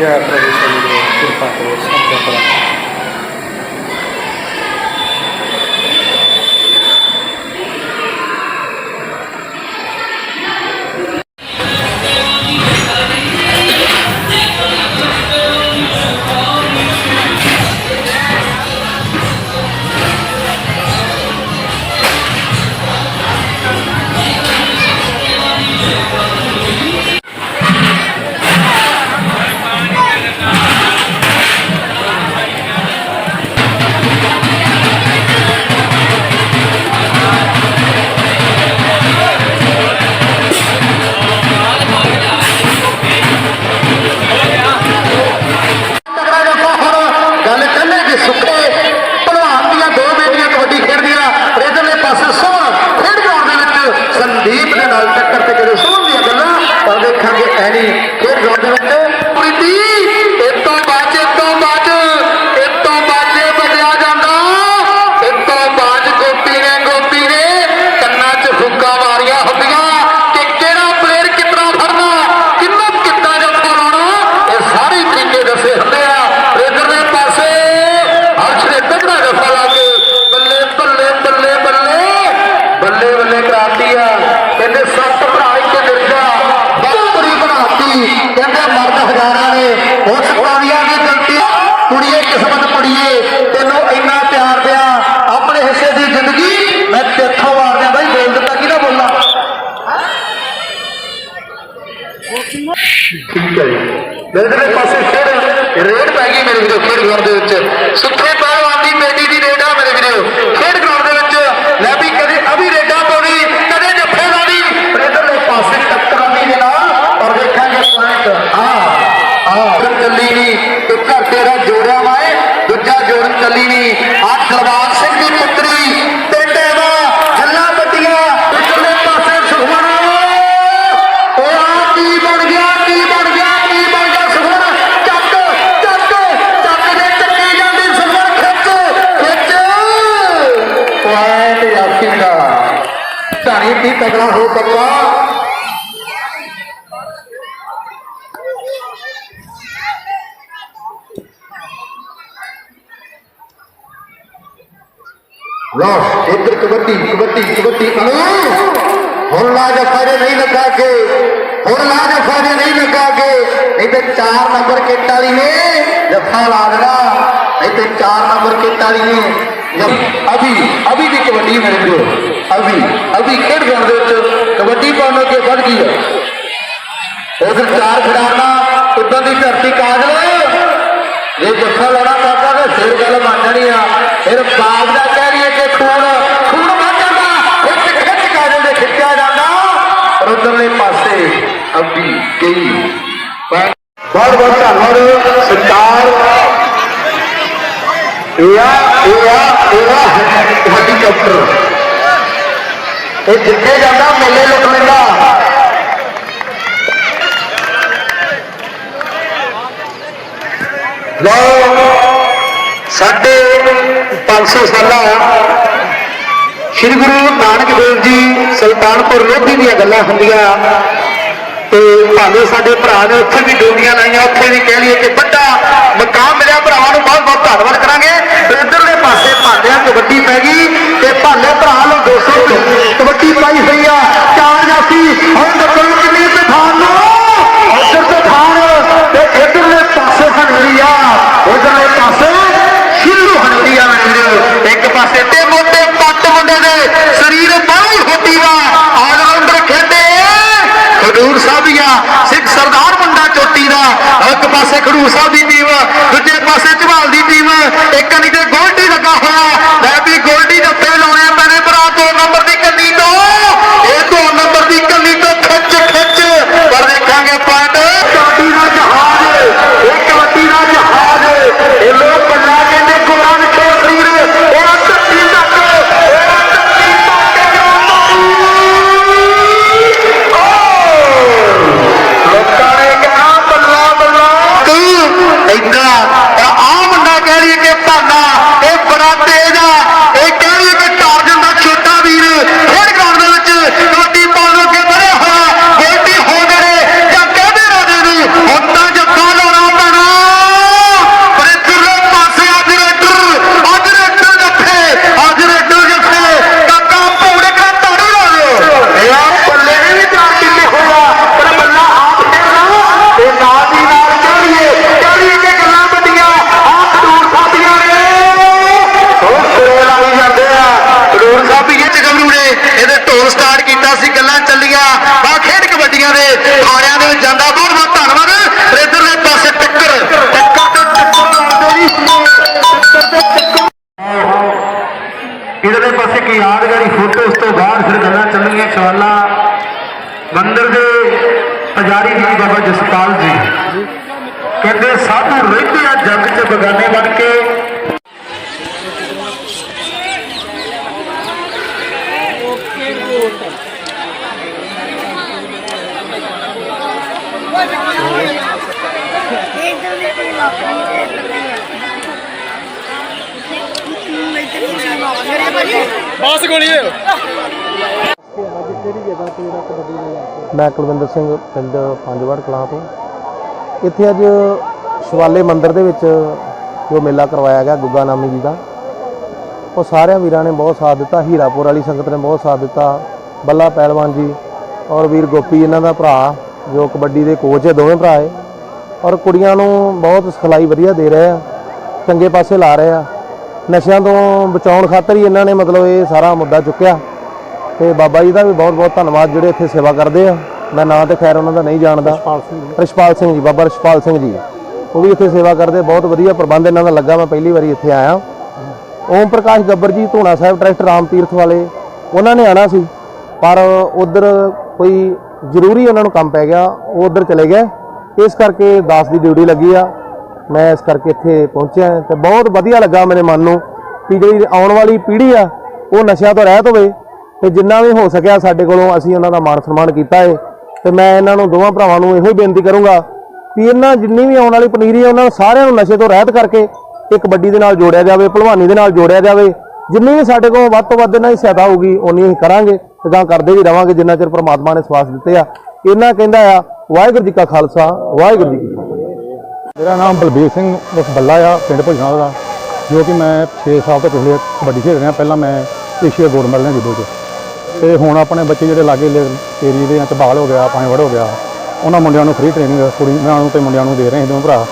ਜੈ ਪ੍ਰਭੂ ਸ਼ਨੀ ਦੇ ਮੇਰੇ ਵੀਰੋ ਖੇਡ ਗਰਾਊਂਡ ਦੇ ਵਿੱਚ। ਸੁੱਖੇ ਪਹਿਲਵਾਨ ਦੀ ਬੇਟੀ ਦੀ ਰੇਡ ਮੇਰੇ ਵੀਰੋ। ਖੇਡ ਗਰਾਊਂਡ ਦੇ ਵਿੱਚ ਲੈ ਵੀ ਕਦੇ ਅਭੀ ਰੇਡਾ ਪਾਉਣੀ, ਕਦੇ ਜੱਫੇ ਲਾਉਣੀ। ਇਧਰਲੇ ਪਾਸੇ ਟੱਕਰਾਂ ਦੀ ਦੇ ਨਾਲ ਔਰ ਦੇਖਾਂਗੇ ਪੁਆਇੰਟ। ਆ ਆ ਚੱਲੀ ਨਹੀਂ ਤੇ ਘਰ ਤੇਰਾ ਜੋੜਿਆ ਵਾਏ ਦੂਜਾ ਜੋੜਨ ਚੱਲੀ ਨਹੀਂ ਆ ਦਰਬਾਰ ਧਾਣੀ ਵੀ ਤਗੜਾ ਹੋ ਤਗੜਾ ਲੋ ਇੱਧਰ ਕਬੱਡੀ ਕਬੱਡੀ ਕਬੱਡੀ ਅਨੂ ਹੁਣ ਲਾ ਜਫਾ ਜੇ ਨਹੀਂ ਲੱਗਾ ਕੇ ਹੁਣ ਲਾ ਜਫਾ ਜੇ ਨਹੀਂ ਲੱਗਾ ਕੇ ਨਹੀਂ ਤੇ 4 ਨੰਬਰ ਕਿੱਟ ਵਾਲੀ ਨੇ ਜਫਾ ਲਾ ਦੇਣਾ ਨਹੀਂ ਤੇ 4 ਨੰਬਰ ਕਿੱਟ ਵਾਲੀ ਨੇ ਜਫ- ਅਭੀ ਅਭੀ ਦੀ ਕਬੱਡੀ ਮੇਰੇ ਖੇਡ ਗਰਾਊਂਡ ਦੇ ਵਿੱਚ ਕਬੱਡੀ ਪਾਉਣ ਕੇ ਵੱਧ ਗਈ ਹੈ ਉਧਰ ਚਾਰ ਖਿਡਾਰਨਾ ਉਦਾਂ ਦੀ ਧਰਤੀ ਕਾਜਲ ਇਹ ਜੱਫਾ ਲੜਾ ਕਾਕਾ, ਤੇ ਫਿਰ ਗੱਲ ਬਣ ਜਾਣੀ ਆ। ਫਿਰ ਬਾਪ ਦਾ ਕਹਿ ਰਹੀ ਹੈ ਕਿ ਖੂਨ ਖੂਨ ਵੱਧ ਜਾਂਦਾ। ਖਿੱਚ ਖਿੱਚ ਕਾਜਲ ਦੇ ਖਿੱਚਿਆ ਜਾਂਦਾ। ਪਰ ਉਧਰਲੇ ਪਾਸੇ ਅਭੀ ਗਈ। ਬਹੁਤ ਬਹੁਤ ਧੰਨਵਾਦ ਸਰਕਾਰ। ਇਹ ਇਹ ਇਹ ਆ ਹੈਲੀਕਾਪਟਰ। ਇਹ ਜਿੱਥੇ ਜਾਂਦਾ ਮੇਲੇ ਲੁੱਟ ਲੈਂਦਾ ਲਓ, ਸਾਡੇ 500 ਸਾਲਾਂ ਸ੍ਰੀ ਗੁਰੂ ਨਾਨਕ ਦੇਵ ਜੀ ਸੁਲਤਾਨਪੁਰ ਲੋਧੀ ਦੀਆਂ ਗੱਲਾਂ ਹੁੰਦੀਆਂ ਤੇ ਭਾਵੇਂ ਸਾਡੇ ਭਰਾ ਨੇ ਉੱਥੇ ਵੀ ਡੋਲੀਆਂ ਲਾਈਆਂ, ਉੱਥੇ ਵੀ ਕਹਿ ਲਈਏ ਕਿ ਵੱਡਾ ਮਕਾਮ ਮਿਲਿਆ, ਭਰਾਵਾਂ ਨੂੰ ਬਹੁਤ ਬਹੁਤ ਧੰਨਵਾਦ ਕਰਾਂਗੇ। ਤੇ ਇੱਧਰਲੇ ਪਾਸੇ ਭਾਲਿਆਂ ਕਬੱਡੀ ਪੈ ਗਈ ਤੇ ਭਾਲੇ ਭਰਾ ਨੂੰ 200 ਕਬੱਡੀ ਪਾਈ ਹੋਈ ਆ। ਚਾਰ ਜਾਫੀ ਹੁਣ ਦੱਸੋ ਕਿੰਨੀ ਤੂਫਾਨ ਨੂੰ ਉੱਧਰ ਤੂਫਾਨ ਤੇ ਇੱਧਰਲੇ ਪਾਸੇ ਹਨੇਰੀ ਆ ਉਧਰਲੇ ਪਾਸੇ ਸ਼ਿੱਲੂ ਹਨੇਰੀ ਆ ਮੇਰੇ ਇੱਕ ਪਾਸੇ ਤੇ ਮੋਟੇ ਪੱਟ ਮੁੰਡੇ ਦੇ ਸਰੀਰ ਬਾਹਲੀ ਹੋਤੀ ਵਾ ਆਲਰਾਊਂਡਰ ਖੇਡੇ ਖਡੂਰ ਸਾਹਿਬੀਆ ਸਿੱਖ ਸਰਦਾਰ ਮੁੰਡਾ ਚੋਟੀ ਦਾ ਇੱਕ ਪਾਸੇ ਸਾਹਿਬ ਦੀ ਟੀਮ ਦੂਜੇ ਪਾਸੇ ਝਵਾਲ ਦੀ ਟੀਮ ਇੱਕ ਨਹੀਂ ਤੇ ਯਾਦਗਾਰੀ ਫੋਟੋ ਉਸ ਤੋਂ ਬਾਅਦ ਫਿਰ ਗੱਲਾਂ ਚੱਲਣਗੀਆਂ ਸ਼ਵਾਲਾ ਮੰਦਿਰ ਦੇ ਪੁਜਾਰੀ ਜੀ ਬਾਬਾ ਜਸਪਾਲ ਜੀ ਕਹਿੰਦੇ ਸਾਧੂ ਰਹਿੰਦੇ ਆ ਜੱਗ 'ਚ ਬਗਾਨੇ ਬਣ ਕੇ ਬਾਸ ਗੋਲੀਏ ਮੈਂ ਕੁਲਵਿੰਦਰ ਸਿੰਘ ਪਿੰਡ ਪੰਜਵੜ ਕਲਾਂ ਤੋਂ। ਇੱਥੇ ਅੱਜ ਸ਼ਿਵਾਲੇ ਮੰਦਿਰ ਦੇ ਵਿੱਚ ਜੋ ਮੇਲਾ ਕਰਵਾਇਆ ਗਿਆ ਗੁੱਗਾ ਨਾਮੀ ਜੀ ਦਾ, ਉਹ ਸਾਰਿਆਂ ਵੀਰਾਂ ਨੇ ਬਹੁਤ ਸਾਥ ਦਿੱਤਾ। ਹੀਰਾਪੁਰ ਵਾਲੀ ਸੰਗਤ ਨੇ ਬਹੁਤ ਸਾਥ ਦਿੱਤਾ। ਬੱਲਾ ਪਹਿਲਵਾਨ ਜੀ ਔਰ ਵੀਰ ਗੋਪੀ ਇਹਨਾਂ ਦਾ ਭਰਾ, ਜੋ ਕਬੱਡੀ ਦੇ ਕੋਚ ਹੈ, ਦੋਵੇਂ ਭਰਾ ਹੈ। ਔਰ ਕੁੜੀਆਂ ਨੂੰ ਬਹੁਤ ਸਿਖਲਾਈ ਵਧੀਆ ਦੇ ਰਹੇ ਆ, ਚੰਗੇ ਪਾਸੇ ਲਾ ਰਹੇ ਆ। ਨਸ਼ਿਆਂ ਤੋਂ ਬਚਾਉਣ ਖਾਤਰ ਹੀ ਇਹਨਾਂ ਨੇ ਮਤਲਬ ਇਹ ਸਾਰਾ ਮੁੱਦਾ ਚੁੱਕਿਆ। ਤੇ ਬਾਬਾ ਜੀ ਦਾ ਵੀ ਬਹੁਤ ਬਹੁਤ ਧੰਨਵਾਦ ਜਿਹੜੇ ਇੱਥੇ ਸੇਵਾ ਕਰਦੇ ਆ। ਮੈਂ ਨਾਂ ਤੇ ਖੈਰ ਉਹਨਾਂ ਦਾ ਨਹੀਂ ਜਾਣਦਾ। ਰਿਸ਼ਪਾਲ ਸਿੰਘ ਜੀ। ਬਾਬਾ ਰਿਸ਼ਪਾਲ ਸਿੰਘ ਜੀ। ਉਹ ਵੀ ਇੱਥੇ ਸੇਵਾ ਕਰਦੇ ਬਹੁਤ ਵਧੀਆ ਪ੍ਰਬੰਧ ਇਹਨਾਂ ਦਾ ਲੱਗਾ। ਮੈਂ ਪਹਿਲੀ ਵਾਰੀ ਇੱਥੇ ਆਇਆ। ਓਮ ਪ੍ਰਕਾਸ਼ ਗੱਬਰ ਜੀ ਧੂਣਾ ਸਾਹਿਬ ਟਰਸਟ ਰਾਮ ਤੀਰਥ ਵਾਲੇ। ਉਹਨਾਂ ਨੇ ਆਣਾ ਸੀ। ਪਰ ਉਧਰ ਕੋਈ ਜ਼ਰੂਰੀ ਉਹਨਾਂ ਨੂੰ ਕੰਮ ਪੈ ਗਿਆ। ਉਹ ਉਧਰ ਚਲੇ ਗਏ। ਇਸ ਕਰਕੇ ਦਾਸ ਦੀ ਡਿਊਟੀ ਲੱਗੀ ਆ। ਮੈਂ ਇਸ ਕਰਕੇ ਇੱਥੇ ਪਹੁੰਚਿਆ ਤੇ ਬਹੁਤ ਵਧੀਆ ਲੱਗਾ ਮੇਰੇ ਮਨ ਨੂੰ ਕਿ ਜਿਹੜੀ ਆਉਣ ਵਾਲੀ ਪੀੜ੍ਹੀ ਆ, ਉਹ ਨਸ਼ਿਆਂ ਤੋਂ ਰਹਿਤ ਹੋਵੇ ਤੇ ਜਿੰਨਾ ਵੀ ਹੋ ਸਕਿਆ ਸਾਡੇ ਕੋਲੋਂ ਅਸੀਂ ਉਹਨਾਂ ਦਾ ਮਾਣ ਸਨਮਾਨ ਕੀਤਾ ਹੈ ਤੇ ਮੈਂ ਇਹਨਾਂ ਨੂੰ ਦੋਵਾਂ ਭਰਾਵਾਂ ਨੂੰ ਇਹੋ ਹੀ ਬੇਨਤੀ ਕਰੂੰਗਾ ਕਿ ਇਹਨਾਂ ਜਿੰਨੀ ਵੀ ਆਉਣ ਵਾਲੀ ਪਨੀਰੀ ਹੈ ਉਹਨਾਂ ਨੂੰ ਸਾਰਿਆਂ ਨੂੰ ਨਸ਼ੇ ਤੋਂ ਰਹਿਤ ਕਰਕੇ ਇਹ ਕਬੱਡੀ ਦੇ ਨਾਲ ਜੋੜਿਆ ਜਾਵੇ, ਭਲਵਾਨੀ ਦੇ ਨਾਲ ਜੋੜਿਆ ਜਾਵੇ। ਜਿੰਨੀ ਵੀ ਸਾਡੇ ਕੋਲ ਵੱਧ ਤੋਂ ਵੱਧ ਇਹਨਾਂ ਦੀ ਸਹਾਇਤਾ ਹੋਊਗੀ ਉਨੀ ਅਸੀਂ ਕਰਾਂਗੇ ਤੇ ਗਾਂ ਕਰਦੇ ਵੀ ਰਵਾਂਗੇ ਜਿੰਨਾ ਚਿਰ ਪ੍ਰਮਾਤਮਾ ਨੇ ਸਵਾਸ ਦਿੱਤੇ ਆ। ਇਹਨਾਂ ਕਹਿੰਦਾ ਆ, ਵਾਹਿਗੁਰੂ ਜੀ ਕਾ ਖਾਲਸਾ, ਵਾਹਿਗੁਰੂ ਜੀ ਕੀ ਮੇਰਾ ਨਾਮ ਬਲਬੀਰ ਸਿੰਘ ਉਰਫ ਬੱਲਾ ਆ, ਪਿੰਡ ਭੁਜਣਾ ਦਾ ਜੋ ਕਿ ਮੈਂ 6 ਸਾਲ ਤੋਂ ਪਿਛਲੇ ਕਬੱਡੀ ਖੇਡ ਰਿਹਾ। ਪਹਿਲਾਂ ਮੈਂ ਏਸ਼ੀਆ ਗੋਲਡ ਮੈਡਲ ਹਾਂ ਜੂਡੋ 'ਚ। ਤੇ ਹੁਣ ਆਪਣੇ ਬੱਚੇ ਜਿਹੜੇ ਲਾਗੇ ਏਰੀਏ ਦੇ ਚ ਬਾਲ ਹੋ ਗਿਆ ਵੜ ਹੋ ਗਿਆ, ਉਹਨਾਂ ਮੁੰਡਿਆਂ ਨੂੰ ਫ੍ਰੀ ਟ੍ਰੇਨਿੰਗ ਕੁੜੀਆਂ ਨੂੰ ਤੇ ਮੁੰਡਿਆਂ ਨੂੰ ਦੇ ਰਹੇ ਹਾਂ ਦੋਵੇਂ ਭਰਾ।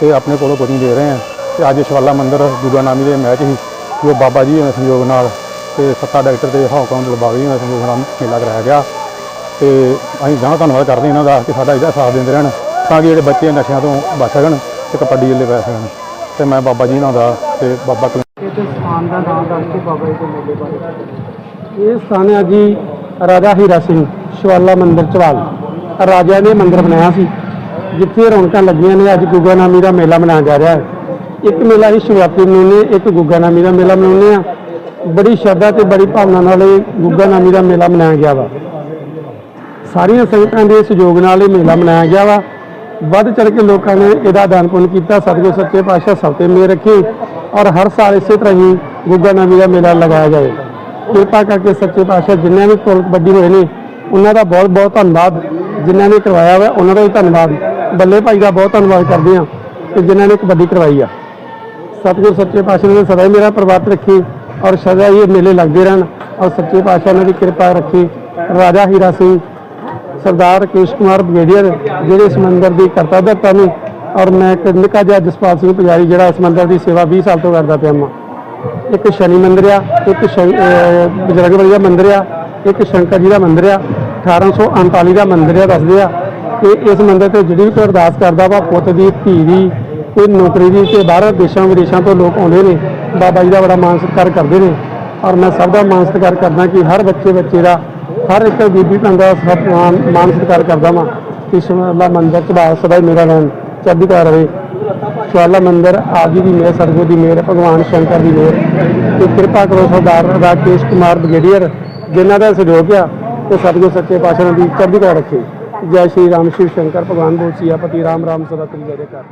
ਤੇ ਆਪਣੇ ਕੋਲੋਂ ਕੋਚਿੰਗ ਦੇ ਰਹੇ ਹਾਂ ਤੇ ਅੱਜ ਸ਼ਿਵਾਲਾ ਮੰਦਿਰ ਦੂਜਾ ਨਾਮੀ ਦੇ ਮੈਚ ਸੀ, ਜੋ ਬਾਬਾ ਜੀ ਦੇ ਸਹਿਯੋਗ ਨਾਲ ਤੇ ਸੱਤਾ ਡਾਕਟਰ ਤੇ ਹੌਕਮ ਦਿਲਬਾਗ ਜੀ ਦੇ ਸਹਿਯੋਗ ਨਾਲ ਮੇਲਾ ਕਰਾਇਆ ਗਿਆ। ਤੇ ਅਸੀਂ ਜਾਂ ਧੰਨਵਾਦ ਕਰਦੇ ਇਹਨਾਂ ਦਾ ਕਿ ਸਾਡਾ ਇਹਦਾ ਸਾਥ ਦਿੰਦੇ ਰਹਿਣ। ਤਾਂ ਕਿ ਜਿਹੜੇ ਬੱਚੇ ਨਸ਼ਿਆਂ ਤੋਂ ਬਚ ਸਕਣ ਤੇ ਕਬੱਡੀ ਵੱਲੇ ਪੈ ਸਕਣ। ਤੇ ਮੈਂ ਬਾਬਾ ਜੀ ਨਾਲ ਦਾ ਤੇ ਬਾਬਾ ਕੁਲ- ਇਹ ਸਥਾਨ ਹੈ ਜੀ ਰਾਜਾ ਹੀਰਾ ਸਿੰਘ ਸ਼ਿਵਾਲਾ ਮੰਦਿਰ ਚਵਾਲ ਰਾਜਾ ਨੇ ਮੰਦਿਰ ਬਣਾਇਆ ਸੀ, ਜਿੱਥੇ ਰੌਣਕਾਂ ਲੱਗੀਆਂ ਨੇ, ਅੱਜ ਗੁੱਗਾ ਨਾਮੀ ਦਾ ਮੇਲਾ ਮਨਾਇਆ ਜਾ ਰਿਹਾ ਹੈ। ਇੱਕ ਮੇਲਾ ਹੀ ਸ਼ਿਵਰਾਤਰੀ ਮਨਾਉਂਦੇ ਇੱਕ ਗੁੱਗਾ ਨਾਮੀ ਦਾ ਮੇਲਾ ਮਨਾਉਂਦੇ ਆ ਬੜੀ ਸ਼ਰਧਾ ਤੇ ਬੜੀ ਭਾਵਨਾ ਨਾਲ ਇਹ ਗੁੱਗਾ ਨਾਮੀ ਦਾ ਮੇਲਾ ਮਨਾਇਆ ਗਿਆ ਵਾ। ਸਾਰੀਆਂ ਸੰਗਤਾਂ ਦੇ ਸਹਿਯੋਗ ਨਾਲ ਇਹ ਮੇਲਾ ਮਨਾਇਆ ਗਿਆ ਵਾ। ਵੱਧ ਚੜ ਕੇ ਲੋਕਾਂ ਨੇ ਇਹਦਾ ਦਾਨ ਪੁੰਨ ਕੀਤਾ। ਸਤਿਗੁਰ ਸੱਚੇ ਪਾਤਸ਼ਾਹ ਸਭ ਤੇ ਮੇਰ ਰੱਖੇ ਔਰ ਹਰ ਸਾਲ ਇਸੇ ਤਰ੍ਹਾਂ ਹੀ ਗੁੱਗਾ ਨਾਮੀ ਦਾ ਮੇਲਾ ਲਗਾਇਆ ਜਾਏ। ਕਿਰਪਾ ਕਰਕੇ ਸੱਚੇ ਪਾਤਸ਼ਾਹ ਜਿਨ੍ਹਾਂ ਵੀ ਕੋਲ ਕਬੱਡੀ ਹੋਏ ਨੇ, ਉਹਨਾਂ ਦਾ ਬਹੁਤ ਬਹੁਤ ਧੰਨਵਾਦ। ਜਿਨ੍ਹਾਂ ਨੇ ਕਰਵਾਇਆ ਹੋਇਆ, ਉਹਨਾਂ ਦਾ ਵੀ ਧੰਨਵਾਦ। ਬੱਲੇ ਭਾਈ ਦਾ ਬਹੁਤ ਧੰਨਵਾਦ ਕਰਦੇ ਹਾਂ ਕਿ ਜਿਨ੍ਹਾਂ ਨੇ ਕਬੱਡੀ ਕਰਵਾਈ ਆ। ਸਤਿਗੁਰ ਸੱਚੇ ਪਾਤਸ਼ਾਹ ਨੇ ਸਦਾ ਹੀ ਮੇਰਾ ਪ੍ਰਭਾਤ ਰੱਖੀ ਔਰ ਸਦਾ ਹੀ ਇਹ ਮੇਲੇ ਲੱਗਦੇ ਰਹਿਣ ਔਰ ਸੱਚੇ ਪਾਤਸ਼ਾਹ ਨੇ ਦੀ ਕਿਰਪਾ ਰੱਖੀ। ਰਾਜਾ ਹੀਰਾ ਸਿੰਘ ਸਰਦਾਰ ਰਕੇਸ਼ ਕੁਮਾਰ ਬ੍ਰਿਗੇਡੀਅਰ ਜਿਹੜੇ ਇਸ ਮੰਦਰ ਦੀ ਕਰਤਾ ਧਰਤਾ ਨੇ, ਔਰ ਮੈਂ ਇੱਕ ਨਿੱਕਾ ਜਿਹਾ ਜਸਪਾਲ ਸਿੰਘ ਪੁਜਾਰੀ ਜਿਹੜਾ ਇਸ ਮੰਦਰ ਦੀ ਸੇਵਾ 20 ਸਾਲ ਤੋਂ ਕਰਦਾ ਪਿਆ ਹਾਂ ਇੱਕ ਸ਼ਨੀ ਮੰਦਰ ਆ, ਇੱਕ ਸ਼ਨ- ਬਜਰੰਗ ਬਲੀ ਦਾ ਮੰਦਰ ਆ, ਇੱਕ ਸ਼ੰਕਰ ਜੀ ਦਾ ਮੰਦਰ ਆ 1839 ਦਾ ਮੰਦਰ ਆ, ਦੱਸਦੇ ਆ ਕਿ ਇਸ ਮੰਦਰ ਤੇ ਜਿਹੜੀ ਵੀ ਕੋਈ ਅਰਦਾਸ ਕਰਦਾ ਵਾ, ਪੁੱਤ ਦੀ, ਧੀ ਦੀ, ਕੋਈ ਨੌਕਰੀ ਦੀ ਤੇ ਬਾਹਰ ਦੇਸ਼ਾਂ ਵਿਦੇਸ਼ਾਂ ਤੋਂ ਲੋਕ ਆਉਂਦੇ ਨੇ, ਬਾਬਾ ਜੀ ਦਾ ਬੜਾ ਮਾਣ ਸਤਿਕਾਰ ਕਰਦੇ ਨੇ। ਔਰ ਮੈਂ ਸਭ ਦਾ ਮਾਣ ਸਤਿਕਾਰ ਕਰਦਾ ਕਿ ਹਰ ਬੱਚੇ ਬੱਚੇ ਦਾ ਹਰ ਇੱਕ ਬੀਬੀ ਭੈਣ ਦਾ ਸਭ ਮਾਣ ਮਾਣ ਸਤਿਕਾਰ ਕਰਦਾ ਵਾਂ ਕਿ ਸ਼ਿਵਾਲਾ ਮੰਦਰ ਚ ਸਦਾ ਹੀ ਮੇਰਾ ਨਾਮ ਚੜ੍ਹਦੀ ਕਲਾ ਰਵੇ ਸ਼ਿਵਾਲਾ ਮੰਦਰ ਆਪ ਦੀ ਮਿਹਰ, ਸਤਿਗੁਰ ਦੀ ਮੇਰ ਭਗਵਾਨ ਸ਼ੰਕਰ ਦੀ ਮੇਰ ਤੇ ਕਿਰਪਾ ਕਰੋ ਸਰਦਾਰ ਰਾਕੇਸ਼ ਕੁਮਾਰ ਬ੍ਰਿਗੇਡੀਅਰ ਜਿਨ੍ਹਾਂ ਦਾ ਸਹਿਯੋਗ ਆ ਤੇ ਸਤਿਗੁਰ ਸੱਚੇ ਪਾਤਸ਼ਾਹ ਦੀ ਚੜ੍ਹਦੀ ਕਲਾ ਰੱਖੇ। ਜੈ ਸ਼੍ਰੀ ਰਾਮ ਸ਼ਿਵ ਸ਼ੰਕਰ, ਭਗਵਾਨ ਬੋਲ ਸਿਆਪਤੀ, ਰਾਮ ਰਾਮ ਸਦਾ ਤਰੀ ਜੈ ਜੈਕਾਰ।